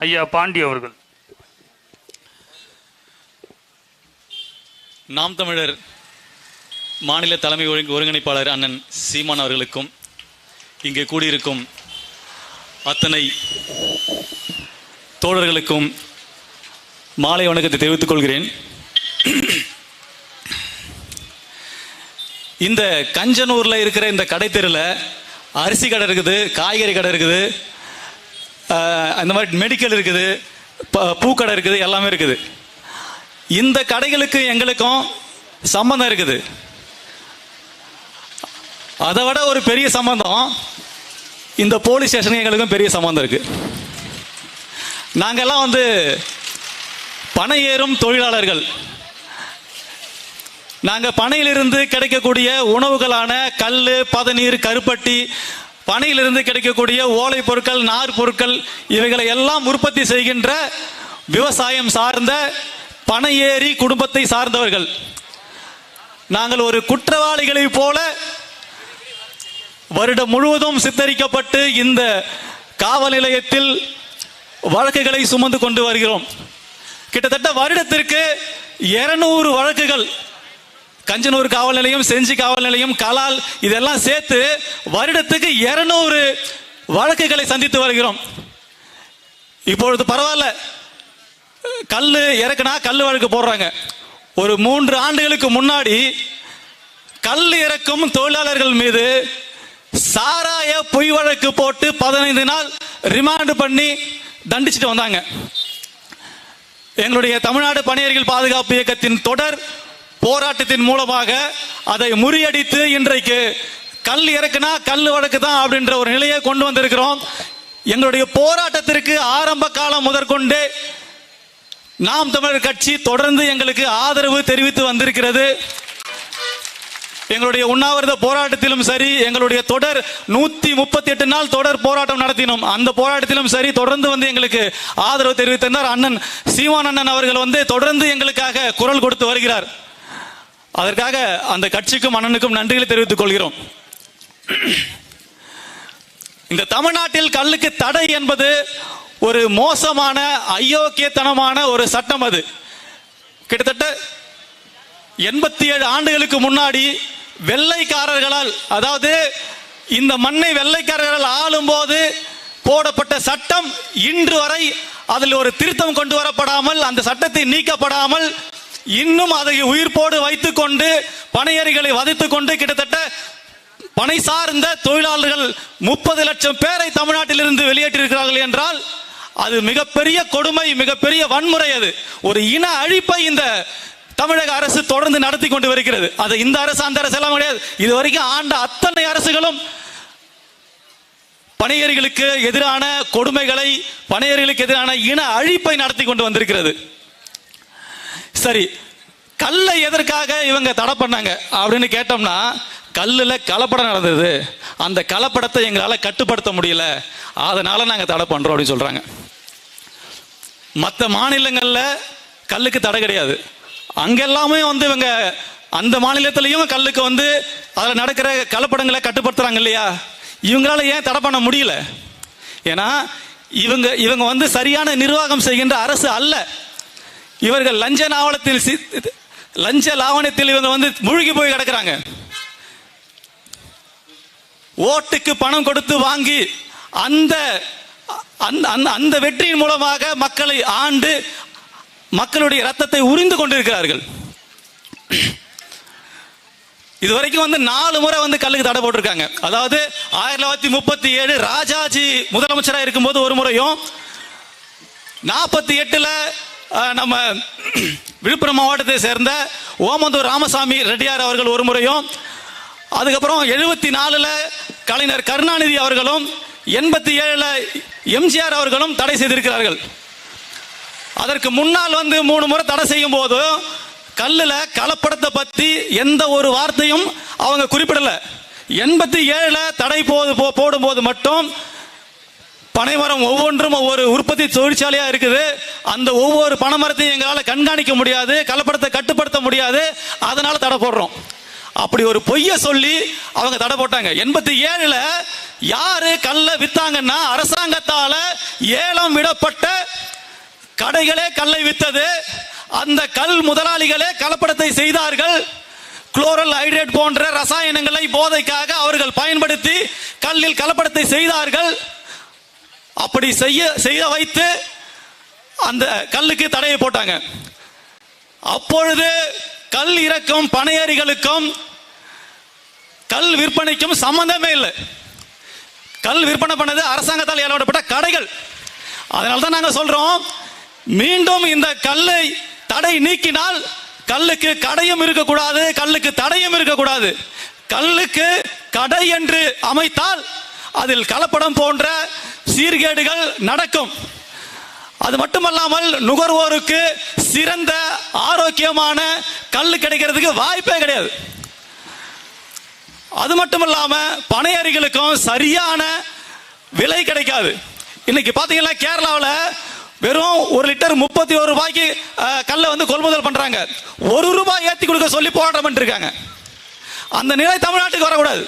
ஐயா பாண்டி அவர்கள். நாம் தமிழர் மாநில தலைமை ஒருங்கி- ஒருங்கிணைப்பாளர் அண்ணன் சீமான் அவர்களுக்கும் இங்கே கூடியிருக்கும் அத்தனை தோழர்களுக்கும் மாலை வணக்கத்தை தெரிவித்துக் கொள்கிறேன். இந்த கஞ்சனூரில் இருக்கிற இந்த கடைத்தெருவில் அரிசி கடை இருக்குது காய்கறி கடை இருக்குது அந்த மாதிரி மெடிக்கல் இருக்குது ப- பூக்கடை இருக்குது எல்லாமே இருக்குது. இந்த கடைகளுக்கு எங்களுக்கும் சம்பந்தம் இருக்குது. அதை விட ஒரு பெரிய சம்பந்தம் இந்த போலீஸ் ஸ்டேஷனுக்கு எங்களுக்கும் பெரிய சம்பந்தம் இருக்குது நாங்கள்லாம் வந்து பண ஏறும் தொழிலாளர்கள். நாங்கள் பனையிலிருந்து கிடைக்கக்கூடிய உணவுகளான கல் பதநீர் கருப்பட்டி பனையிலிருந்து கிடைக்கக்கூடிய ஓலை பொருட்கள் நார் பொருட்கள் இவைகளை எல்லாம் உற்பத்தி செய்கின்ற விவசாயம் சார்ந்த பனையேறி குடும்பத்தை சார்ந்தவர்கள். நாங்கள் ஒரு குற்றவாளிகளைப் போல வருடம் முழுவதும் சித்தரிக்கப்பட்டு இந்த காவல் நிலையத்தில் வழக்குகளை சுமந்து கொண்டு வருகிறோம். கிட்டத்தட்ட வருடத்திற்கு 200 வழக்குகள் கஞ்சனூர் காவல் நிலையம் செஞ்சி காவல் நிலையம் கலால் இதெல்லாம் சேர்த்து வருடத்துக்கு 200 வழக்குகளை சந்தித்து வருகிறோம். இப்பொழுது பரவாயில்ல. கல் இறக்குனா கல் வழக்கு போடுறாங்க. ஒரு மூன்று ஆண்டுகளுக்கு முன்னாடி கல் இறக்கும் தொழிலாளர்கள் மீது சாராய பொய் வழக்கு போட்டு பதினைந்து நாள் ரிமாண்டு பண்ணி தண்டிச்சுட்டு வந்தாங்க. எங்களுடைய தமிழ்நாடு பணியர்கள் பாதுகாப்பு இயக்கத்தின் தொடர் போராட்டத்தின் மூலமாக அதை முறியடித்து இன்றைக்கு கல் இறக்குனா கல் வழக்கு தான் அப்படின்ற ஒரு நிலையை கொண்டு வந்திருக்கிறோம். எங்களுடைய போராட்டத்திற்கு ஆரம்ப காலம் முதற்கொண்டே நாம் தமிழர் கட்சி தொடர்ந்து எங்களுக்கு ஆதரவு தெரிவித்து வந்திருக்கிறது. எங்களுடைய உண்ணாவிரத போராட்டத்திலும் சரி எங்களுடைய தொடர் நூத்தி முப்பத்தி எட்டு நாள் தொடர் போராட்டம் நடத்தினோம். அந்த போராட்டத்திலும் சரி தொடர்ந்து வந்து எங்களுக்கு ஆதரவு தெரிவித்திருந்தார். அண்ணன் சீமான் அண்ணன் அவர்கள் வந்து தொடர்ந்து எங்களுக்காக குரல் கொடுத்து வருகிறார். அதற்காக அந்த கட்சிக்கும் அண்ணனுக்கும் நன்றிகளை தெரிவித்துக் கொள்கிறோம். இந்த தமிழ்நாட்டில் கல்லுக்கு தடை என்பது ஒரு மோசமான அயோக்கியத்தனமான ஒரு சட்டம் அது. கிட்டத்தட்ட எண்பத்தி ஏழு ஆண்டுகளுக்கு முன்னாடி வெள்ளைக்காரர்களால் அதாவது இந்த மண்ணை வெள்ளைக்காரர்கள் ஆளும்போது போடப்பட்ட சட்டம் இன்று வரை அதில் ஒரு திருத்தம் கொண்டு வரப்படாமல் அந்த சட்டத்தை நீக்கப்படாமல் இன்னும் அதை உயிர்ப்போடு வைத்துக்கொண்டு பனையறிகளை வதைத்துக் கொண்டு கிட்டத்தட்ட பனை சார்ந்த தொழிலாளர்கள் முப்பது லட்சம் பேரை தமிழ்நாட்டிலிருந்து வெளியேற்றிருக்கிறார்கள் என்றால் அது மிகப்பெரிய கொடுமை மிகப்பெரிய வன்முறை அது. ஒரு இன அழிப்பை இந்த தமிழக அரசு தொடர்ந்து நடத்தி கொண்டு வருகிறது. அது இந்த அரசு அந்த அரசு எல்லாம் கிடையாது. இது வரைக்கும் ஆண்ட அத்தனை அரசுகளும் பணியர்களுக்கு எதிரான கொடுமைகளை பணியர்களுக்கு எதிரான இன அழிப்பை நடத்தி கொண்டு வந்திருக்கிறது. சரி கல்லை எதற்காக இவங்க தடை பண்ணாங்க அப்படின்னு கேட்டோம்னா கல்லில் கலப்படம் நடந்தது. அந்த கலப்படத்தை எங்களால் கட்டுப்படுத்த முடியல. அதனால் நாங்கள் தடை பண்ணுறோம் அப்படின்னு சொல்கிறாங்க மற்ற மாநிலங்களில் கல்லுக்கு தடை கிடையாது. அங்கெல்லாமே வந்து இவங்க அந்த மாநிலத்திலையும் கல்லுக்கு வந்து அதில் நடக்கிற கலப்படங்களை கட்டுப்படுத்துகிறாங்க இல்லையா? இவங்களால ஏன் தடை பண்ண முடியல? ஏன்னா இவங்க இவங்க வந்து சரியான நிர்வாகம் செய்கின்ற அரசு அல்ல. இவர்கள் லஞ்ச நாவலத்தில் சி- லஞ்ச லாவணத்தில் இவங்க வந்து மூழ்கி போய் கிடக்கிறாங்க. ஓட்டுக்கு பணம் கொடுத்து வாங்கி அந்த அந்த அந்த- அந்த வெற்றியின் மூலமாக மக்களை ஆண்டு மக்களுடைய ரத்தத்தை உறிந்து கொண்டிருக்கிறார்கள். இதுவரைக்கும் வந்து நாலு முறை வந்து கல்லுக்கு தடை போட்டிருக்காங்க. அதாவது ஆயிரத்தி தொள்ளாயிரத்தி முப்பத்தி ஏழு ராஜாஜி முதலமைச்சராக இருக்கும்போது ஒரு முறையும் நாற்பத்தி எட்டில் நம்ம விழுப்புரம் மாவட்டத்தை சேர்ந்த ஓமந்தூர் ராமசாமி ரெட்டியார் அவர்கள் ஒரு முறையும் அதுக்கப்புறம் எழுபத்தி நாலில் கலைஞர் கருணாநிதி அவர்களும் எண்பத்தி ஏழில் எம்ஜிஆர் அவர்களும் தடை செய்திருக்கிறார்கள். அதற்கு முன்னால் வந்து மூணு முறை தடை செய்யும் போது கல்லில் கலப்படத்தை பற்றி எந்த ஒரு வார்த்தையும் அவங்க குறிப்பிடலை. எண்பத்தி ஏழில் தடை போது போ- போடும்போது மட்டும் பனைமரம் ஒவ்வொன்றும் ஒவ்வொரு உற்பத்தி தொழிற்சாலையா இருக்குது. அந்த ஒவ்வொரு பனைமரத்தையும் எங்களால் கண்காணிக்க முடியாது கலப்படத்தை கட்டுப்படுத்த முடியாது. அதனால தடை போடுறோம். அப்படி ஒரு பொய்ய சொல்லி அவங்க தடை போட்டாங்க. எண்பத்தி ஏழுல யாரு கல்ல வித்தாங்கன்னா அரசாங்கத்தால ஏலம் விடப்பட்ட கடைகளே கல்லை வித்தது. அந்த கல் முதலாளிகளே கலப்படத்தை செய்தார்கள். குளோரல் ஹைட்ரேட் போன்ற ரசாயனங்களை போதைக்காக அவர்கள் பயன்படுத்தி கல்லில் கலப்படத்தை செய்தார்கள். அப்படி செய்ய செய்ய வைத்து அந்த கல்லுக்கு தடையை போட்டாங்க. அப்பொழுது கல் இறக்கும் பனையறிகளுக்கும் கல் விற்பனைக்கும் சம்பந்தமே இல்லை. கல் விற்பனை பண்ணது அரசாங்கத்தால் ஏற்படப்பட்ட கடைகள். அதனால தான் நாங்கள் சொல்றோம் மீண்டும் இந்த கல்லை தடை நீக்கினால் கல்லுக்கு கடையும் இருக்கக்கூடாது கல்லுக்கு தடையும் இருக்கக்கூடாது. கல்லுக்கு கடை என்று அமைத்தால் அதில் கலப்படம் போன்ற சீர்கேடுகள் நடக்கும். அது மட்டுமல்லாமல் நுகர்வோருக்கு சிறந்த ஆரோக்கியமான கல் கிடைக்கிறதுக்கு வாய்ப்பே கிடையாது. அது மட்டும் இல்லாம பனையறிகளுக்கும் சரியான விலை கிடைக்காது. இன்னைக்கு பார்த்தீங்கன்னா கேரளாவில் வெறும் ஒரு லிட்டர் முப்பத்தி ஒரு ரூபாய்க்கு கல்லை வந்து கொள்முதல் பண்ணுறாங்க ஒரு ரூபாய் ஏற்றி கொடுக்க சொல்லி போராட்டம் பண்ணிருக்காங்க அந்த நிலை தமிழ்நாட்டுக்கு வரக்கூடாது.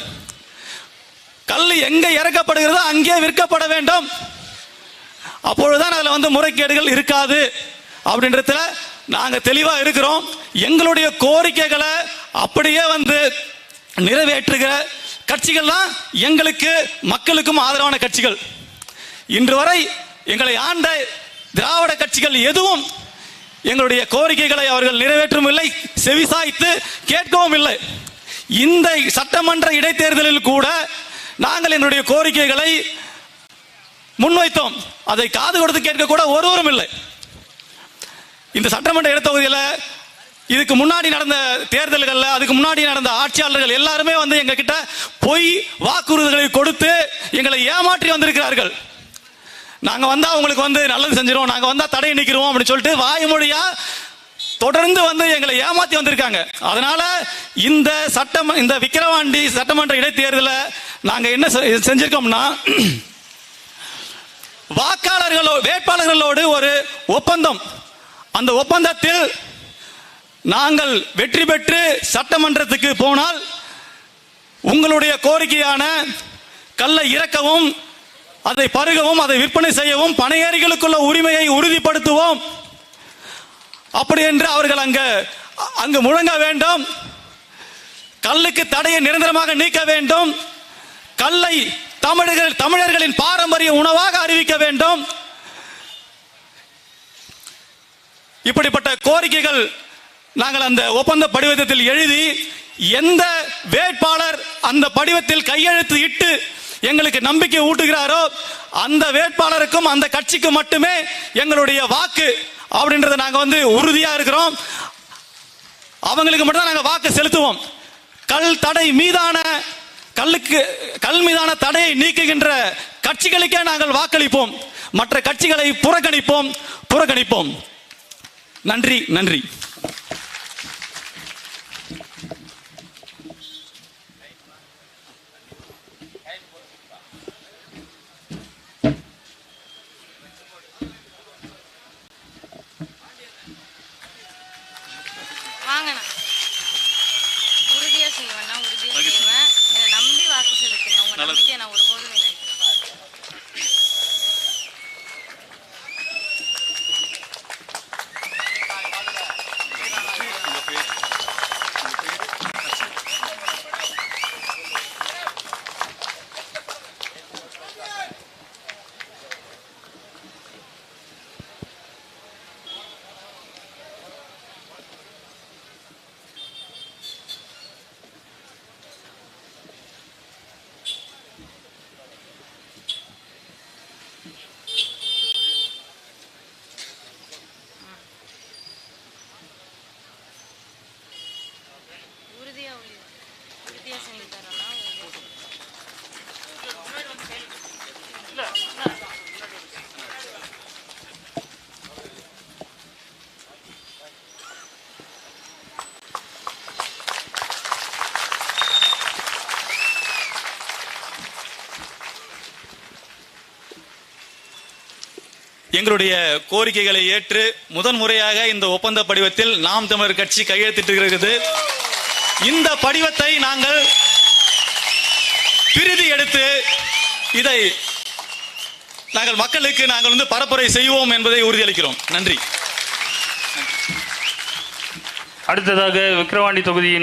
கல் எங்க இறக்கப்படுகிறதோ அங்கே விற்கப்பட வேண்டும். அப்பொழுதுதான் அதுல வந்து முறைகேடுகள் இருக்காது. அப்படின்றதுல நாங்க தெளிவா இருக்கிறோம். எங்களுடைய கோரிக்கைகளை அப்படியே வந்து நிறைவேற்றுகிற கட்சிகள் தான் எங்களுக்கு மக்களுக்கும் ஆதரவான கட்சிகள். இன்று வரை எங்களை ஆண்ட திராவிட கட்சிகள் எதுவும் எங்களுடைய கோரிக்கைகளை அவர்கள் நிறைவேற்றவும் இல்லை செவிசாய்த்து கேட்கவும் இல்லை. இந்த சட்டமன்ற இடைத்தேர்தலில் கூட நாங்கள் எங்களுடைய கோரிக்கைகளை முன்வைத்தோம். அதை காது கொடுத்து கேட்க கூட ஒருவரும் இல்லை. இந்த சட்டமன்ற இடத்தொகுதியில் இதுக்கு முன்னாடி நடந்த தேர்தல்களில் அதுக்கு முன்னாடி நடந்த ஆட்சியாளர்கள் எல்லாருமே வந்து எங்ககிட்ட பொய் வாக்குறுதிகளை கொடுத்து எங்களை ஏமாற்றி வந்திருக்கிறார்கள். நாங்கள் வந்தால் உங்களுக்கு வந்து நல்லது செஞ்சிருவோம் நாங்கள் வந்தால் தடை நிற்கிறோம் அப்படின்னு சொல்லிட்டு வாய்மொழியாக தொடர்ந்து வந்து எங்களை ஏமாற்றி வந்திருக்காங்க. அதனால இந்த சட்டம் இந்த விக்கிரவாண்டி சட்டமன்ற இடைத்தேர்தலை நாங்கள் என்ன செ- செஞ்சிருக்கோம்னா வாக்காளர்களோ வேட்பாளர்களோடு ஒரு ஒப்பந்தம். அந்த ஒப்பந்தத்தில் நாங்கள் வெற்றி பெற்று சட்டமன்றத்துக்கு போனால் உங்களுடைய கோரிக்கையான கல்லை இறக்கவும் அதை பருகவும் அதை விற்பனை செய்யவும் பணையேறிகளுக்குள்ள உரிமையை உறுதிப்படுத்துவோம். அப்படி என்று அவர்கள் அங்க அங்கு முழங்க வேண்டும். கல்லுக்கு தடையை நிரந்தரமாக நீக்க வேண்டும். கல்லை தமிழர்கள் தமிழர்களின் பாரம்பரிய உணவாக அறிவிக்க வேண்டும். இப்படிப்பட்ட கோரிக்கைகள் நாங்கள் அந்த ஒப்பந்த படிவத்தில் எழுதி எந்த வேட்பாளர் அந்த படிவத்தில் கையெழுத்து இட்டு எங்களுக்கு நம்பிக்கை ஊட்டுகிறாரோ அந்த வேட்பாளருக்கும் அந்த கட்சிக்கு மட்டுமே எங்களுடைய வாக்கு அப்படின்றத நாங்க வந்து உறுதியா இருக்கிறோம். அவங்களுக்கு மட்டும் நாங்க வாக்கு செலுத்துவோம். கல் தடை மீதான கல்லுக்கு கல் மீதான தடையை நீக்குகின்ற கட்சிகளுக்கே நாங்கள் வாக்களிப்போம். மற்ற கட்சிகளை புறக்கணிப்போம். புறக்கணிப்போம். நன்றி நன்றி. எங்களுடைய கோரிக்கைகளை ஏற்று முதன் முறையாக இந்த ஒப்பந்த படிவத்தில் நாம் தமிழர் கட்சி கையெழுத்திட்டிருக்கிறது. இந்த படிவத்தை நாங்கள் பிரிதி எடுத்து இதை நாங்கள் மக்களுக்கு நாங்கள் வந்து பரப்புரை செய்வோம் என்பதை உறுதியளிக்கிறோம். நன்றி. அடுத்ததாக விக்கிரவாண்டி தொகுதியின்